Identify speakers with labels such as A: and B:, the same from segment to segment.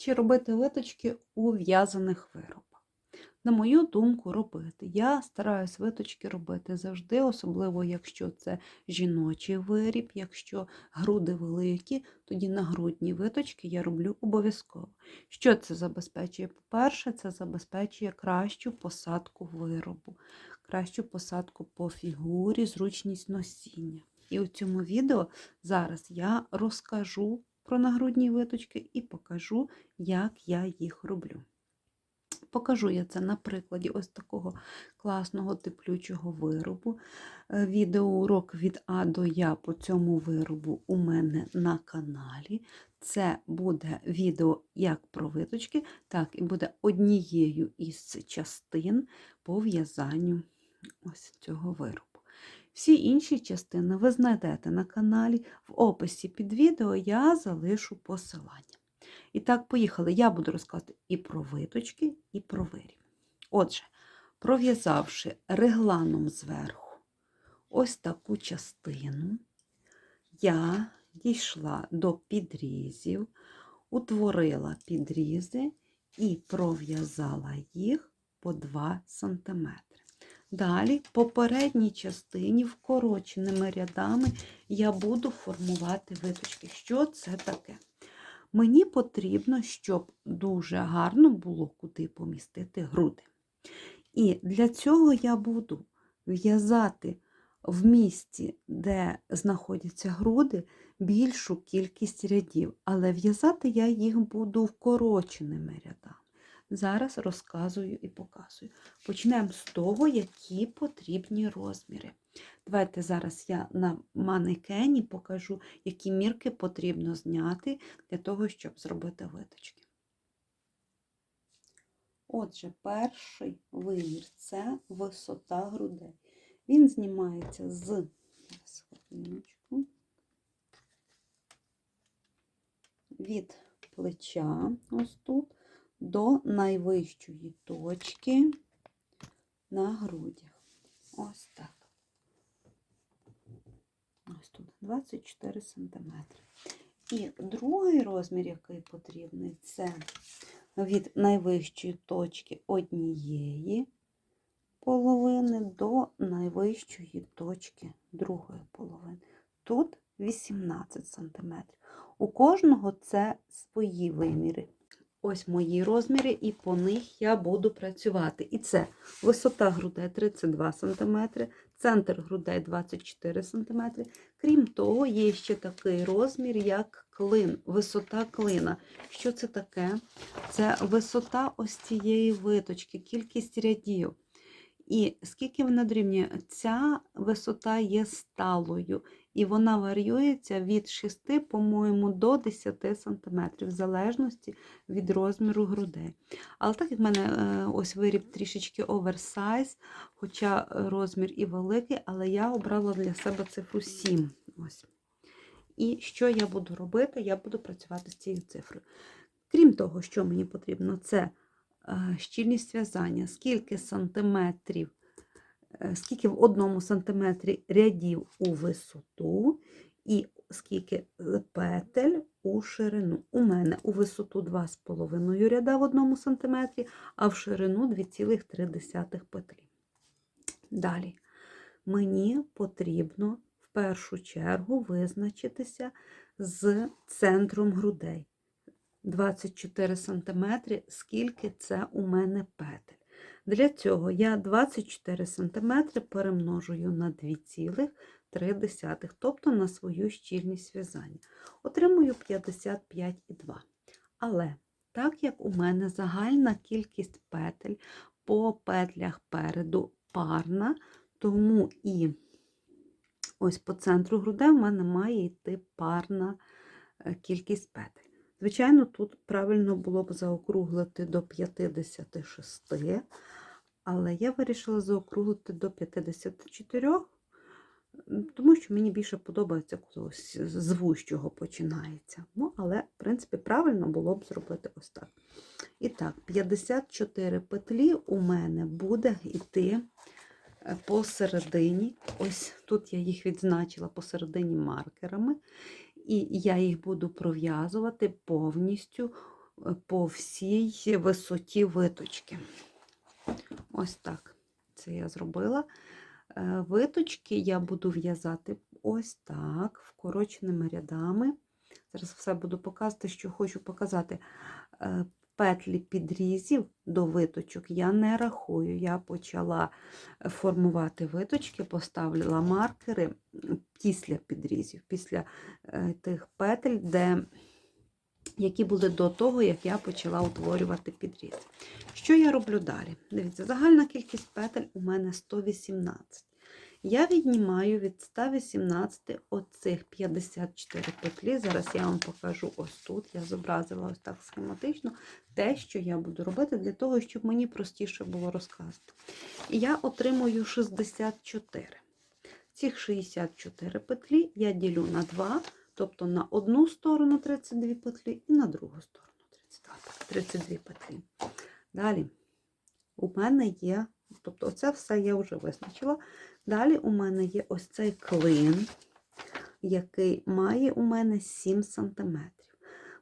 A: чи робити виточки у в'язаних виробах. На мою думку, робити. Я стараюсь виточки робити завжди, особливо якщо це жіночий виріб, якщо груди великі, тоді на грудні виточки я роблю обов'язково. Що це забезпечує? По-перше, це забезпечує кращу посадку виробу, кращу посадку по фігурі, зручність носіння. І у цьому відео зараз я розкажу про нагрудні виточки і покажу, як я їх роблю. Покажу я це на прикладі ось такого класного теплючого виробу. Е, Відеоурок від А до Я по цьому виробу у мене на каналі. Це буде відео як про виточки, так і буде однією із частин по в'язанню ось цього виробу. Всі інші частини ви знайдете на каналі. В описі під відео я залишу посилання. І так, поїхали. Я буду розказувати і про виточки, і про виріб. Отже, пров'язавши регланом зверху ось таку частину, я дійшла до підрізів, утворила підрізи і пров'язала їх по 2 см. Далі, по передній частині, вкороченими рядами, я буду формувати виточки. Що це таке? Мені потрібно, щоб дуже гарно було куди помістити груди. І для цього я буду в'язати в місці, де знаходяться груди, більшу кількість рядів, але в'язати я їх буду вкороченими рядами. Зараз розказую і показую. Почнемо з того, які потрібні розміри. Давайте зараз я на манекені покажу, які мірки потрібно зняти для того, щоб зробити виточки. Отже, перший вимір це висота грудей. Він знімається з від плеча, ось тут, до найвищої точки на грудях. Ось так. Ось тут 24 см. І другий розмір, який потрібний, це від найвищої точки однієї половини до найвищої точки другої половини. Тут 18 см. У кожного це свої виміри. Ось мої розміри, і по них я буду працювати. І це висота грудей 32 см, центр грудей 24 см. Крім того, є ще такий розмір, як клин, висота клина. Що це таке? Це висота ось цієї виточки, кількість рядів. І скільки вона дорівнює? Ця висота є сталою, і вона варіюється від 6, по-моєму, до 10 см, в залежності від розміру грудей. Але так як в мене е, ось виріб трішечки оверсайз, хоча розмір і великий, але я обрала для себе цифру 7. Ось. І що я буду робити? Я буду працювати з цією цифрою. Крім того, що мені потрібно, це е, щільність в'язання, скільки сантиметрів, скільки в одному сантиметрі рядів у висоту, і скільки петель у ширину. У мене у висоту 2,5 ряда в одному сантиметрі, а в ширину 2,3 петлі. Далі мені потрібно в першу чергу визначитися з центром грудей. 24 см, скільки це у мене петель. Для цього я 24 см перемножую на 2,3, тобто на свою щільність в'язання. Отримую 55,2. Але так як у мене загальна кількість петель по петлях переду парна, тому і ось по центру грудей в мене має йти парна е, кількість петель. Звичайно, тут правильно було б заокруглити до 56, але я вирішила заокруглити до 54, тому що мені більше подобається, коли з вущого починається. Ну, але, в принципі, правильно було б зробити ось так. І так, 54 петлі у мене буде йти е, посередині. Ось тут я їх відзначила посередині маркерами. І я їх буду пров'язувати повністю е, по всій висоті виточки. Ось так це я зробила. Е, Виточки я буду в'язати ось так, вкороченими рядами. Зараз все буду показувати, що хочу показати. Е, Петлі підрізів до виточок я не рахую. Я почала формувати виточки, поставила маркери після підрізів, після е, тих петель, де, які були до того, як я почала утворювати підріз. Що я роблю далі? Дивіться, загальна кількість петель у мене 118. Я віднімаю від 118 оцих 54 петлі. Зараз я вам покажу ось тут. Я зобразила ось так схематично те, що я буду робити, для того, щоб мені простіше було розказати. І я отримую 64. Цих 64 петлі я ділю на 2, тобто на одну сторону 32 петлі і на другу сторону 32, 32 петлі. Далі у мене є, тобто це все я вже визначила. Далі у мене є ось цей клин, який має у мене 7 см.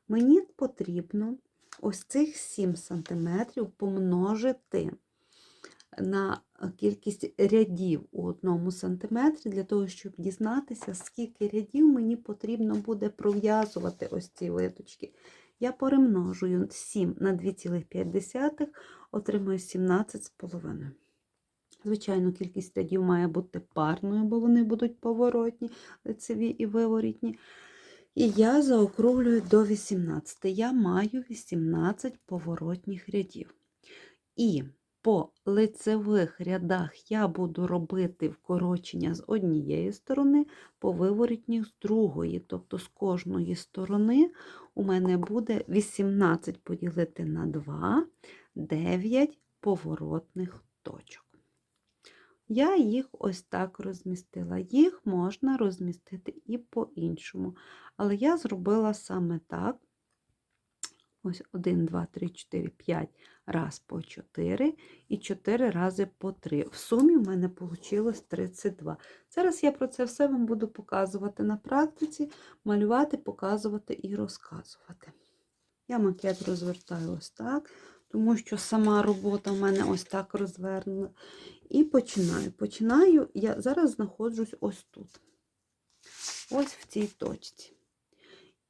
A: Мені потрібно ось цих 7 см помножити на кількість рядів у одному сантиметрі, для того, щоб дізнатися, скільки рядів мені потрібно буде пров'язувати ось ці виточки. Я перемножую 7 на 2,5, отримую 17,5. Звичайно, кількість рядів має бути парною, бо вони будуть поворотні, лицеві і виворітні. І я заокруглюю до 18. Я маю 18 поворотніх рядів. І по лицевих рядах я буду робити вкорочення з однієї сторони, по виворітніх з другої. Тобто з кожної сторони у мене буде 18 поділити на 2, 9 поворотних точок. Я їх ось так розмістила. Їх можна розмістити і по-іншому. Але я зробила саме так. Ось 1, 2, 3, 4, 5 раз по 4 і 4 рази по 3. В сумі в мене вийшло 32. Зараз я про це все вам буду показувати на практиці, малювати, показувати і розказувати. Я макет розвертаю ось так, тому що сама робота в мене ось так розвернена. І починаю. Починаю, я зараз знаходжусь ось тут, ось в цій точці.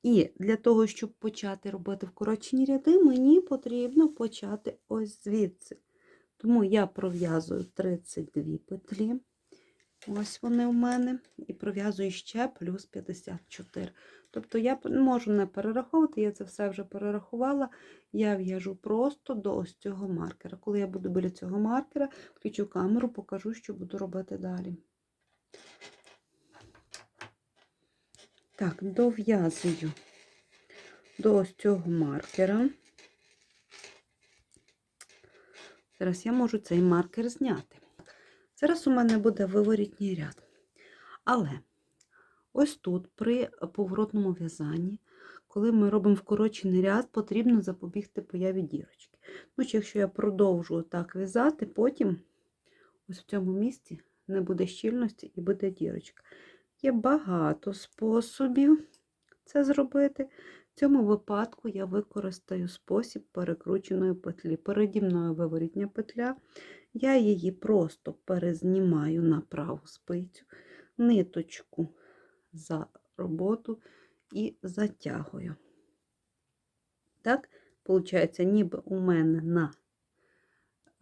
A: І для того, щоб почати робити вкорочені ряди, мені потрібно почати ось звідси. Тому я пров'язую 32 петлі. Ось вони у мене. І пров'язую ще плюс 54. Тобто я можу не перераховувати, я це все вже перерахувала. Я в'яжу просто до ось цього маркера. Коли я буду біля цього маркера, включу камеру, покажу, що буду робити далі. Так, дов'язую до цього маркера. Зараз я можу цей маркер зняти. Зараз у мене буде виворітній ряд. Але ось тут, при поворотному в'язанні, коли ми робимо вкорочений ряд, потрібно запобігти появі дірочки. Ну, що якщо я продовжу так в'язати, потім ось в цьому місці не буде щільності і буде дірочка. Є багато способів це зробити. В цьому випадку я використаю спосіб перекрученої петлі. Переді мною виворітня петля. Я її просто перезнімаю на праву спицю, ниточку за роботу і затягую. Так, виходить, ніби у мене на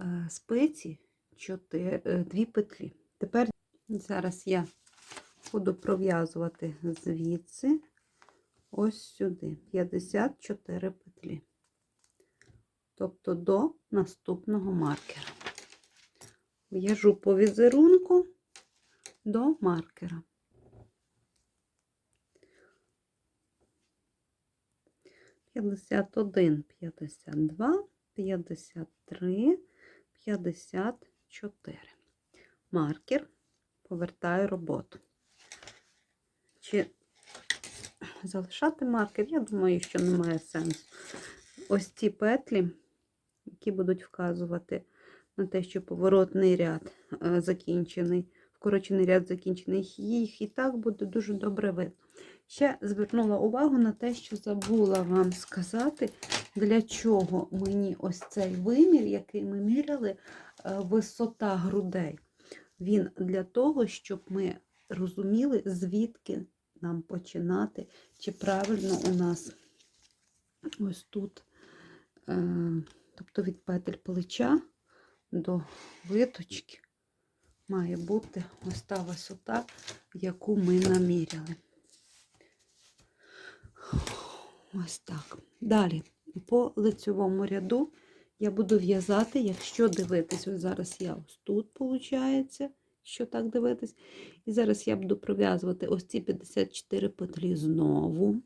A: е, спиці 4, 2 петлі. Тепер зараз я буду пров'язувати звідси ось сюди 54 петлі, тобто до наступного маркера. В'яжу по візерунку до маркера. П'ятдесят один, п'ятдесят два, п'ятдесят три, п'ятдесят чотири. Маркер повертаю роботу. Чи залишати маркер? Я думаю, що немає сенсу. Ось ці петлі, які будуть вказувати на те, що поворотний ряд е, закінчений, вкорочений ряд закінчений, їх і так буде дуже добре видно. Ще звернула увагу на те, що забула вам сказати, для чого мені ось цей вимір, який ми міряли, е, висота грудей. Він для того, щоб ми розуміли, звідки нам починати, чи правильно у нас ось тут, е, тобто від петель плеча до виточки має бути ось та висота, яку ми наміряли. Ось так. Далі, по лицьовому ряду я буду в'язати, якщо дивитись, ось зараз я ось тут, виходить, що так дивитись. І зараз я буду пров'язувати ось ці 54 петлі знову.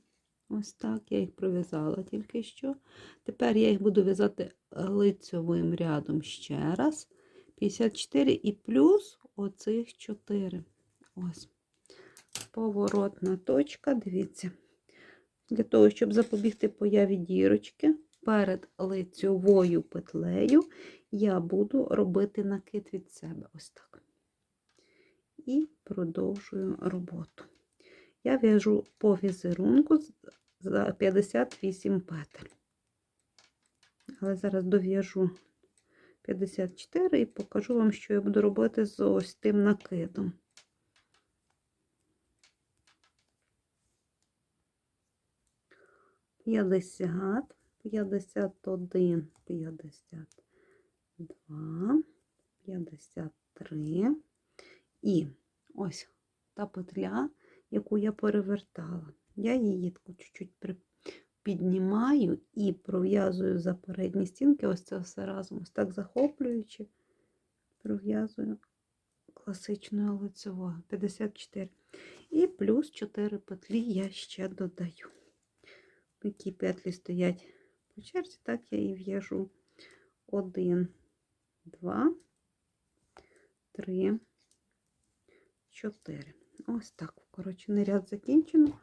A: Ось так, я їх пров'язала тільки що. Тепер я їх буду в'язати лицьовим рядом ще раз. 54 і плюс оцих 4. Ось. Поворотна точка, дивіться. Для того, щоб запобігти появі дірочки, перед лицьовою петлею я буду робити накид від себе. Ось так. І продовжую роботу. Я в'яжу по візерунку за 58 петель. Але зараз дов'яжу 54 і покажу вам, що я буду робити з ось тим накидом. П'ятдесят, п'ятдесят один, п'ятдесят два, п'ятдесят три. І ось та петля, яку я перевертала. Я її чуть-чуть піднімаю і пров'язую за передні стінки, ось це все разом, ось так захоплюючи, пров'язую класичною лицевою 54. І плюс 4 петлі я ще додаю. Які петлі стоять по черзі, так я і в'яжу 1, 2, 3, 4. Ось так. Вкорочений ряд закінчено.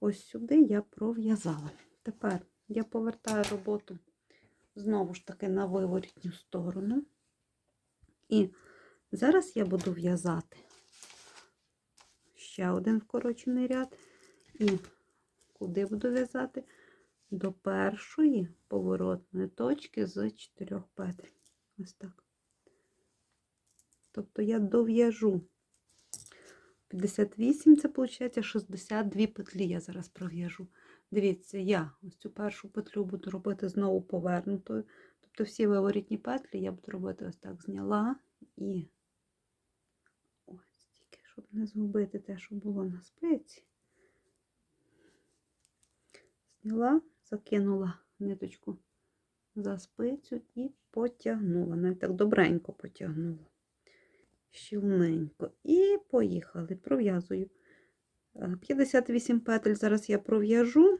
A: Ось сюди я пров'язала. Тепер я повертаю роботу знову ж таки на виворітню сторону. І зараз я буду в'язати ще один вкорочений ряд. І куди буду в'язати? До першої поворотної точки з чотирьох петель. Ось так. Тобто я дов'яжу 58, це виходить 62 петлі. Я зараз пров'яжу. Дивіться, я ось цю першу петлю буду робити знову повернутою. Тобто всі виворітні петлі я буду робити ось так, зняла і ось тільки, щоб не згубити те, що було на спиці. Зняла, закинула ниточку за спицю і потягнула. Навіть так добренько потягнула. Щільненько. І поїхали. Пров'язую. 58 петель зараз я пров'яжу.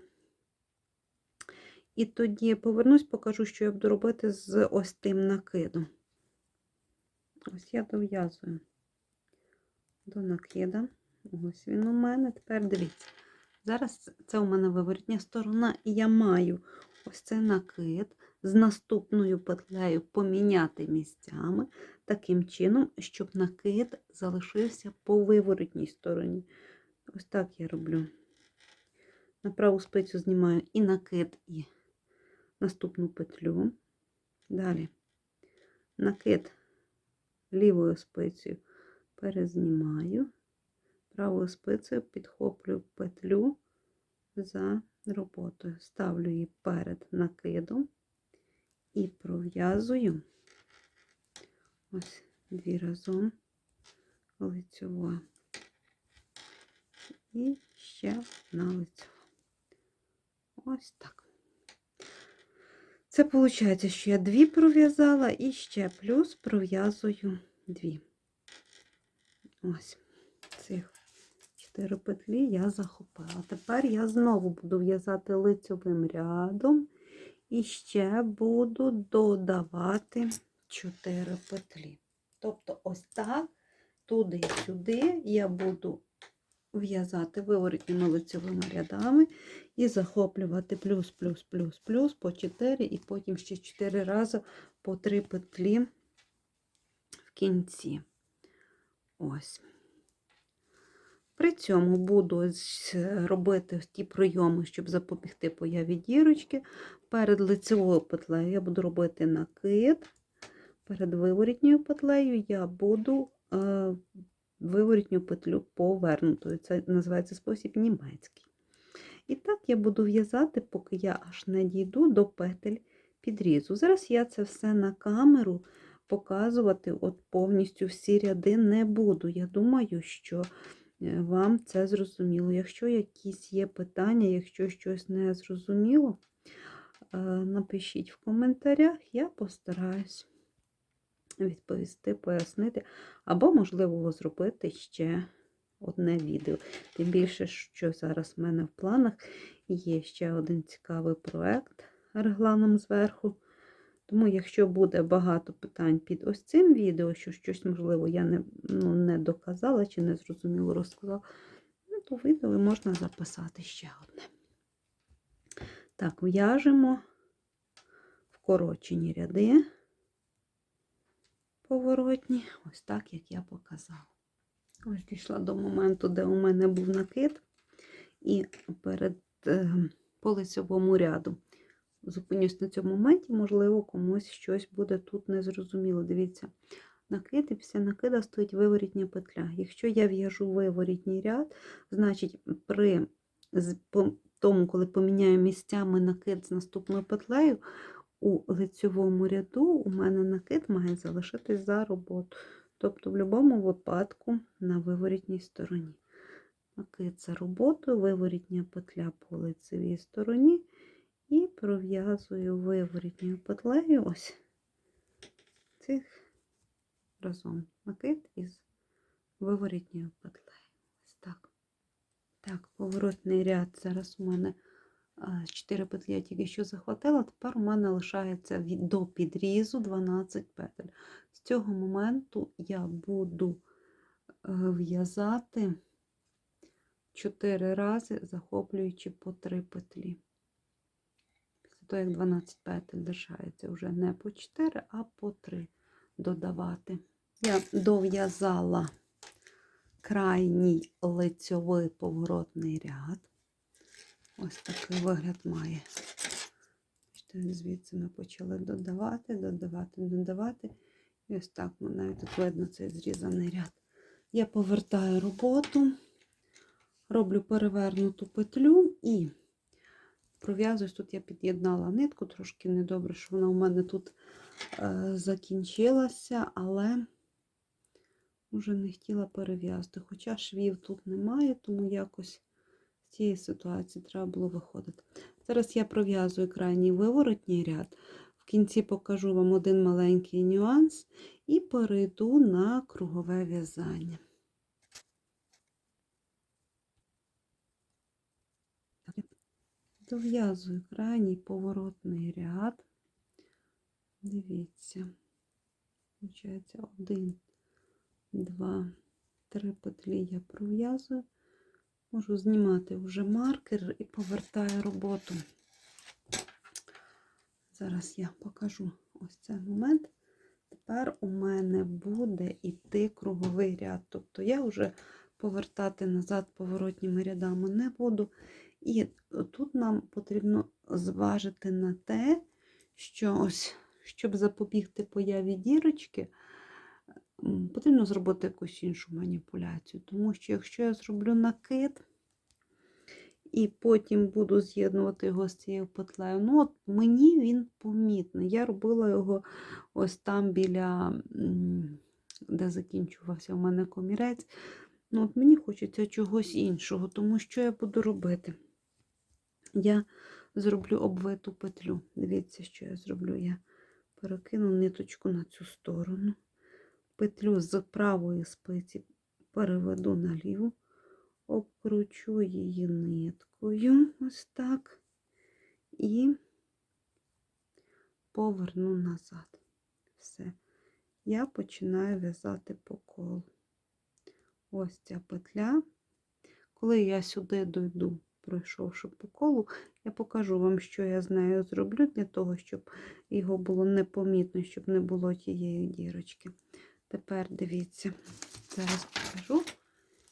A: І тоді повернусь, покажу, що я буду робити з ось тим накидом. Ось я дов'язую до накида. Ось він у мене. Тепер дивіться. Зараз це у мене виворотня сторона, і я маю ось цей накид з наступною петлею поміняти місцями таким чином, щоб накид залишився по виворотній стороні. Ось так я роблю. На праву спицю знімаю і накид, і наступну петлю. Далі накид лівою спицею перезнімаю, правою спицею підхоплюю петлю за роботою. Ставлю її перед накидом і пров'язую ось дві разом лицьовою і ще на лицьову. Ось так. Це виходить, що я дві пров'язала і ще плюс пров'язую дві. Ось цих чотири петлі я захопила. Тепер я знову буду в'язати лицьовим рядом і ще буду додавати 4 петлі. Тобто, ось так, туди-сюди я буду в'язати виворотніми лицевими рядами і захоплювати плюс, плюс, плюс, плюс по 4, і потім ще 4 рази по 3 петлі в кінці. Ось. При цьому буду робити ті прийоми, щоб запобігти появі дірочки. перед лицевою петлею я буду робити накид. Перед виворітньою петлею я буду е, виворітню петлю повернутою. Це називається спосіб німецький. І так я буду в'язати, поки я аж не дійду до петель підрізу. Зараз я це все на камеру показувати от повністю всі ряди не буду. Я думаю, що е, вам це зрозуміло. Якщо якісь є питання, якщо щось не зрозуміло, е, напишіть в коментарях, я постараюсь відповісти, пояснити, або, можливо, зробити ще одне відео. Тим більше, що зараз в мене в планах є ще один цікавий проект регланом зверху. Тому, якщо буде багато питань під ось цим відео, що щось, можливо, я не ну, не доказала чи не зрозуміло розказала, ну, то відео можна записати ще одне. Так, в'яжемо вкорочені ряди поворотні, ось так, як я показала. Ось дійшла до моменту, де у мене був накид, і перед е, по лицевому ряду. Зупинюсь на цьому моменті, можливо, комусь щось буде тут незрозуміло. Дивіться, накид і після накида стоїть виворітня петля. Якщо я в'яжу виворітній ряд, значить при тому, коли поміняю місцями накид з наступною петлею, у лицьовому ряду у мене накид має залишитись за роботу. Тобто, в будь-якому випадку на виворітній стороні. Накид за роботою, виворітня петля по лицевій стороні. І пров'язую виворітньою петлею ось цих разом накид із виворітньою петлею. Ось так. Так, поворотний ряд. Зараз у мене 4 петлі я тільки що захватила, тепер у мене лишається до підрізу 12 петель. З цього моменту я буду е, в'язати 4 рази, захоплюючи по 3 петлі. Того, як 12 петель лишається вже не по 4, а по 3 додавати. Я дов'язала крайній лицьовий поворотний ряд. Ось такий вигляд має. Звідси ми почали додавати, додавати, додавати. І ось так навіть тут видно цей зрізаний ряд. Я повертаю роботу, роблю перевернуту петлю і пров'язуюсь. Тут я під'єднала нитку, трошки недобре, що вона у мене тут е, закінчилася, але вже не хотіла перев'язати. Хоча швів тут немає, тому якось з цієї ситуації треба було виходити. Зараз я пров'язую крайній виворотній ряд. В кінці покажу вам один маленький нюанс і перейду на кругове в'язання. Дов'язую крайній поворотний ряд. Дивіться, виходить, один, два, три петлі я пров'язую. Можу знімати вже маркер і повертаю роботу. Зараз я покажу ось цей момент. Тепер у мене буде йти круговий ряд. Тобто я вже повертати назад поворотніми рядами не буду. І тут нам потрібно зважити на те, що ось, щоб запобігти появі дірочки, потрібно зробити якусь іншу маніпуляцію. Тому що, якщо я зроблю накид, і потім буду з'єднувати його з цією петлею, ну от мені він помітний. Я робила його ось там біля, де закінчувався у мене комірець. Ну, от Мені хочеться чогось іншого, тому що я буду робити? Я зроблю обвиту петлю. Дивіться, що я зроблю. Я перекину ниточку на цю сторону петлю з правої спиці переведу на ліву, обкручу її ниткою, ось так, і поверну назад. Все. Я починаю в'язати по колу. Ось ця петля. Коли я сюди дойду, пройшовши по колу, я покажу вам, що я з нею зроблю, для того, щоб його було непомітно, щоб не було тієї дірочки. Тепер дивіться, зараз покажу,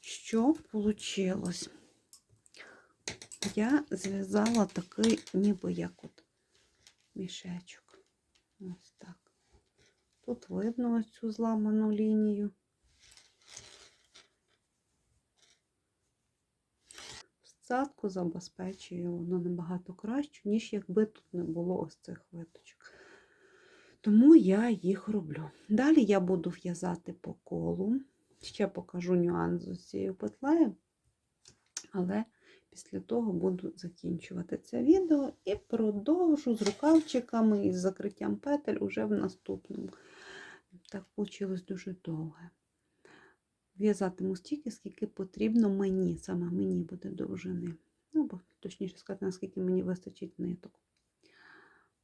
A: що вийшло. Я зв'язала такий, ніби як от мішечок. Ось так. Тут видно ось цю зламану лінію. Всадку забезпечує воно набагато краще, ніж якби тут не було ось цих виточок. Тому я їх роблю. Далі я буду в'язати по колу. Ще покажу нюанс з цією петлею, але після того буду закінчувати це відео і продовжу з рукавчиками і з закриттям петель уже в наступному. Так вийшло дуже довге. В'язатиму стільки, скільки потрібно мені, саме мені буде довжини. Ну, або точніше сказати, наскільки мені вистачить ниток.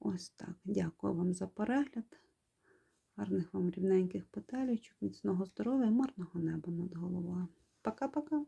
A: Ось так. Дякую вам за перегляд. Гарних вам рівненьких петелечок, міцного здоров'я марного неба над головою. Пока-пока!